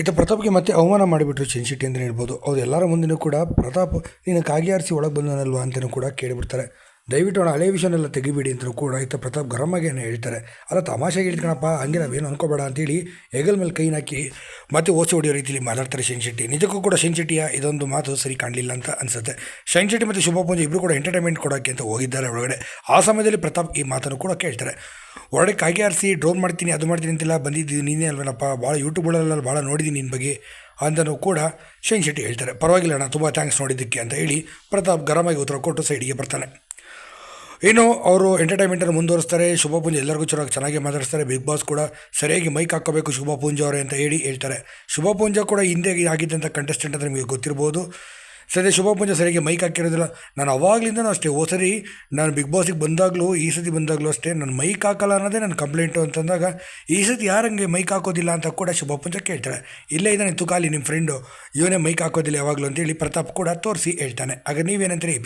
ಇತ್ತ ಪ್ರತಾಪ್ಗೆ ಮತ್ತೆ ಅವಮಾನ ಮಾಡಿಬಿಟ್ರು ಚಿನ್ಶೆಟ್ಟಿ ಅಂತಲೇ ಹೇಳ್ಬೋದು. ಅವ್ರು ಎಲ್ಲರ ಮುಂದೆನೂ ಕೂಡ ಪ್ರತಾಪ್, ನೀನು ಕಾಗಿ ಆರಿಸಿ ಒಳಗೆ ಬಂದನಲ್ವಾ ಅಂತಲೂ ಕೂಡ ಕೇಳಿಬಿಡ್ತಾರೆ. ದಯವಿಟ್ಟು ಅವನ ಹಳೆ ವಿಷಯನೆಲ್ಲ ತೆಗಿಬೇಡಿ ಅಂತಲೂ ಕೂಡ ಇತ್ತ ಪ್ರತಾಪ್ ಗರಮಾಗೇನೆ ಹೇಳ್ತಾರೆ. ಅಲ್ಲ ತಮಾಷೆಗೆ ಹೇಳ್ಕಣಪ್ಪ ಹಂಗೆ ನಾವೇನು ಅನ್ಕೋಬೇಡ ಅಂತೇಳಿ ಹೆಗಲ್ ಮೇಲೆ ಕೈ ಹಾಕಿ ಮತ್ತೆ ಓಸಿ ಹೊಡೆಯೋ ರೀತಿಯಲ್ಲಿ ಮಾತಾಡ್ತಾರೆ ಶೈನ್ ಶೆಟ್ಟಿ. ನಿಜಕ್ಕೂ ಕೂಡ ಶೈನ್ ಶೆಟ್ಟಿಯ ಇದೊಂದು ಮಾತು ಸರಿ ಕಾಣಲಿಲ್ಲ ಅಂತ ಅನಿಸುತ್ತೆ. ಶೈನ್ ಶೆಟ್ಟಿ ಮತ್ತು ಶುಭ ಪೂಜೆ ಇಬ್ಬರು ಕೂಡ ಎಂಟರ್ಟೈನ್ಮೆಂಟ್ ಕೊಡೋಕ್ಕೆ ಅಂತ ಹೋಗಿದ್ದಾರೆ ಒಳಗಡೆ. ಆ ಸಮಯದಲ್ಲಿ ಪ್ರತಾಪ್ ಈ ಮಾತನ್ನು ಕೂಡ ಕೇಳ್ತಾರೆ. ಹೊರಗಡೆ ಕಾಗೆ ಆರಿಸಿ ಡ್ರೋನ್ ಮಾಡ್ತೀನಿ, ಅದು ಮಾಡ್ತೀನಿ ಅಂತೆಲ್ಲ ಬಂದಿದ್ದೀನಿ ನೀನೇ ಅಲ್ವೇನಪ್ಪ? ಭಾಳ ಯೂಟ್ಯೂಬ್ಗಳಲ್ಲಿ ಭಾಳ ನೋಡಿದ್ದೀನಿ ನಿನ್ನ ಬಗ್ಗೆ ಅಂತಲೂ ಕೂಡ ಶೈನ್ ಶೆಟ್ಟಿ ಹೇಳ್ತಾರೆ. ಪರವಾಗಿಲ್ಲ ಅಣ್ಣ, ತುಂಬ ಥ್ಯಾಂಕ್ಸ್ ನೋಡಿದ್ದಕ್ಕೆ ಅಂತ ಹೇಳಿ ಪ್ರತಾಪ್ ಗರಮಾಗಿ ಉತ್ತರ ಕೊಟ್ಟು ಸೈಡಿಗೆ ಬರ್ತಾನೆ. ಇನ್ನು ಅವರು ಎಂಟರ್ಟೈನ್ಮೆಂಟನ್ನು ಮುಂದುವರಿಸ್ತಾರೆ. ಶುಭ ಪೂಂಜೆ ಎಲ್ಲರಿಗೂ ಚೆನ್ನಾಗಿ ಚೆನ್ನಾಗಿ ಮಾತಾಡಿಸ್ತಾರೆ. ಬಿಗ್ ಬಾಸ್ ಕೂಡ ಸರಿಯಾಗಿ ಮೈಕ್ ಹಾಕೋಬೇಕು ಶುಭ ಪೂಂಜೆ ಅವರೇ ಅಂತ ಹೇಳಿ ಹೇಳ್ತಾರೆ. ಶುಭ ಪೂಂಜೆ ಕೂಡ ಹಿಂದೆ ಆಗಿದ್ದಂಥ ಕಂಟೆಸ್ಟೆಂಟ್ ಅಂತ ನಿಮಗೆ ಗೊತ್ತಿರ್ಬೋದು. ಸದ್ಯ ಶುಭ ಪೂಜೆ ಸರಿಯಾಗಿ ಮೈಕ್ ಹಾಕಿರೋದಿಲ್ಲ. ನಾನು ಅವಾಗಲಿಂದನೂ ಅಷ್ಟೇ. ಓ, ಸರಿ, ನಾನು ಬಿಗ್ ಬಾಸಿಗೆ ಬಂದಾಗಲೂ, ಈ ಸತಿ ಬಂದಾಗಲೂ ಅಷ್ಟೇ, ನಾನು ಮೈಕ್ ಹಾಕಲ್ಲ ಅನ್ನೋದೇ ನನ್ನ ಕಂಪ್ಲೇಂಟು ಅಂತಂದಾಗ, ಈ ಸತಿ ಯಾರಂಗೆ ಮೈಕ್ ಹಾಕೋದಿಲ್ಲ ಅಂತ ಕೂಡ ಶುಭ ಪೂಜೆ ಕೇಳ್ತಾರೆ. ಇಲ್ಲೇ ಇದ್ದಾನೆ ತುಕಾಲಿ ನಿಮ್ಮ ಫ್ರೆಂಡು ಇವನೇ ಮೈಕ್ ಹಾಕೋದಿಲ್ಲ ಯಾವಾಗಲೂ ಅಂತೇಳಿ ಪ್ರತಾಪ್ ಕೂಡ ತೋರಿಸಿ ಹೇಳ್ತಾನೆ. ಆಗ ನೀವೇನಂತೀರಿ?